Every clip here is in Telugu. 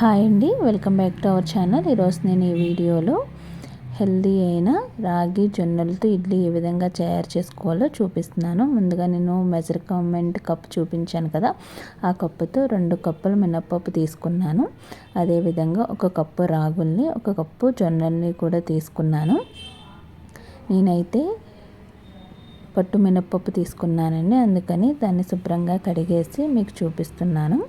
హాయ్ అండి welcome back to our channel. ఈరోజు నేను ఈ వీడియోలో హెల్దీ అయిన రాగి జొన్నలతో ఇడ్లీ ఏ విధంగా తయారు చేసుకోవాలో చూపిస్తున్నాను. ముందుగా నేను మెజర్మెంట్ కప్ చూపించాను కదా ఆ కప్పుతో రెండు కప్పులు మినప్పప్పు తీసుకున్నాను. అదేవిధంగా ఒక కప్పు రాగుల్ని ఒక కప్పు జొన్నల్ని కూడా తీసుకున్నాను. నేనైతే పట్టు మినప్పప్పు తీసుకున్నానండి అందుకని దాన్ని శుభ్రంగా కడిగేసి మీకు చూపిస్తున్నాను.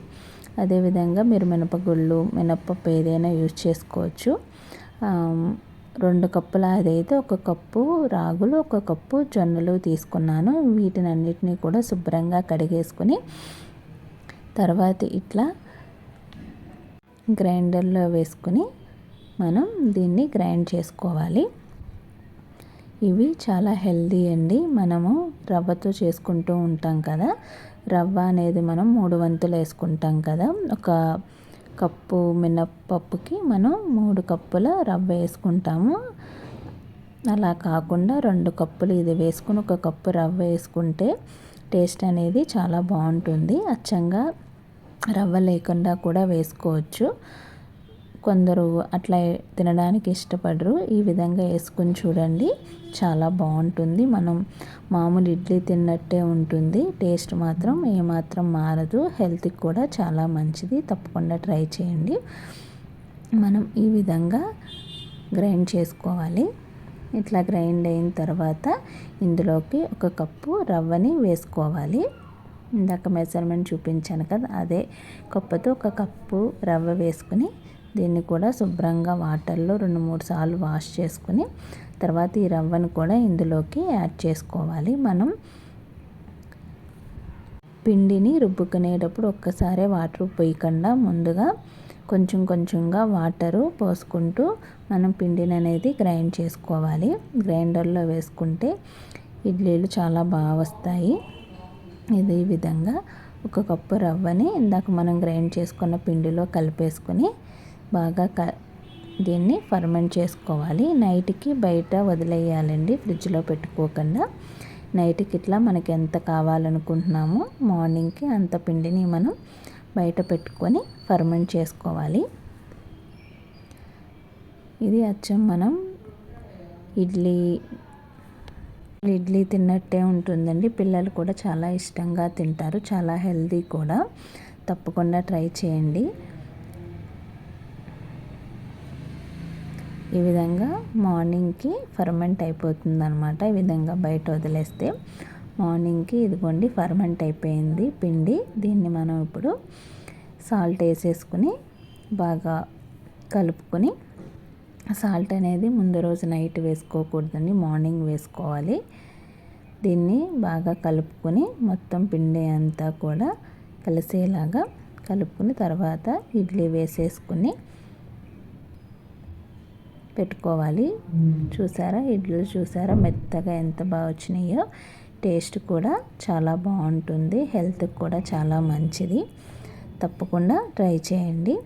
అదేవిధంగా మీరు మినపగుళ్ళు మినప్పప్పు ఏదైనా యూజ్ చేసుకోవచ్చు. రెండు కప్పుల అదైతే ఒక కప్పు రాగులు ఒక కప్పు జొన్నలు తీసుకున్నాను. వీటిని అన్నిటినీ కూడా శుభ్రంగా కడిగేసుకుని తర్వాత ఇట్లా గ్రైండర్లో వేసుకుని మనం దీన్ని గ్రైండ్ చేసుకోవాలి. ఇవి చాలా హెల్దీ అండి. మనము రవ్వతో చేసుకుంటూ ఉంటాం కదా. రవ్వ అనేది మనం మూడు వంతులు వేసుకుంటాం కదా. ఒక కప్పు మినప్పప్పుకి మనం మూడు కప్పుల రవ్వ వేసుకుంటాము. అలా కాకుండా రెండు కప్పులు ఇది వేసుకుని ఒక కప్పు రవ్వ వేసుకుంటే టేస్ట్ అనేది చాలా బాగుంటుంది. అచ్చంగా రవ్వ లేకుండా కూడా వేసుకోవచ్చు. కొందరు అట్లా తినడానికి ఇష్టపడరు. ఈ విధంగా వేసుకుని చూడండి. చాలా బాగుంటుంది. మనం మామూలు ఇడ్లీ తిన్నట్టే ఉంటుంది. టేస్ట్ మాత్రం ఏమాత్రం మారదు. హెల్త్కి కూడా చాలా మంచిది. తప్పకుండా ట్రై చేయండి. మనం ఈ విధంగా గ్రైండ్ చేసుకోవాలి. ఇట్లా గ్రైండ్ అయిన తర్వాత ఇందులోకి ఒక కప్పు రవ్వని వేసుకోవాలి. ఇందాక మెజర్మెంట్ చూపించాను కదా అదే కప్పుతో ఒక కప్పు రవ్వ వేసుకుని దీన్ని కూడా శుభ్రంగా వాటర్లో రెండు మూడు సార్లు వాష్ చేసుకుని తర్వాత ఈ రవ్వను కూడా ఇందులోకి యాడ్ చేసుకోవాలి. మనం పిండిని రుబ్బుకునేటప్పుడు ఒక్కసారే వాటర్ పోయకుండా ముందుగా కొంచెం కొంచెంగా వాటరు పోసుకుంటూ మనం పిండిని అనేది గ్రైండ్ చేసుకోవాలి. గ్రైండర్లో వేసుకుంటే ఇడ్లీలు చాలా బాగా వస్తాయి. ఇది ఈ విధంగా ఒక కప్పు రవ్వని ఇందాక మనం గ్రైండ్ చేసుకున్న పిండిలో కలిపేసుకొని బాగా క దీన్ని ఫర్మెంట్ చేసుకోవాలి. నైట్కి బయట వదిలేయాలండి ఫ్రిడ్జ్లో పెట్టుకోకుండా. నైట్కి ఇట్లా మనకి ఎంత కావాలనుకుంటున్నామో మార్నింగ్కి అంత పిండిని మనం బయట పెట్టుకొని ఫర్మెంట్ చేసుకోవాలి. ఇది అచ్చం మనం ఇడ్లీ ఇడ్లీ తిన్నట్టే ఉంటుందండి. పిల్లలు కూడా చాలా ఇష్టంగా తింటారు చాలా హెల్దీ కూడా. తప్పకుండా ట్రై చేయండి. ఈ విధంగా మార్నింగ్కి ఫర్మెంట్ అయిపోతుంది అనమాట ఈ విధంగా బయట వదిలేస్తే మార్నింగ్కి ఇదిగోండి ఫర్మెంట్ అయిపోయింది పిండి. దీన్ని మనం ఇప్పుడు సాల్ట్ వేసేసుకుని బాగా కలుపుకొని సాల్ట్ అనేది ముందు రోజు నైట్ వేసుకోకూడదండి మార్నింగ్ వేసుకోవాలి. దీన్ని బాగా కలుపుకొని మొత్తం పిండి అంతా కూడా కలిసేలాగా కలుపుకుని తర్వాత ఇడ్లీ వేసేసుకుని పెట్టుకోవాలి. చూసారా? ఇడ్లీ చూసారా? మెత్తగా ఎంత బాగా వచ్చినాయో. టేస్ట్ కూడా చాలా బాగుంటుంది. హెల్త్కి కూడా చాలా మంచిది. తప్పకుండా ట్రై చేయండి.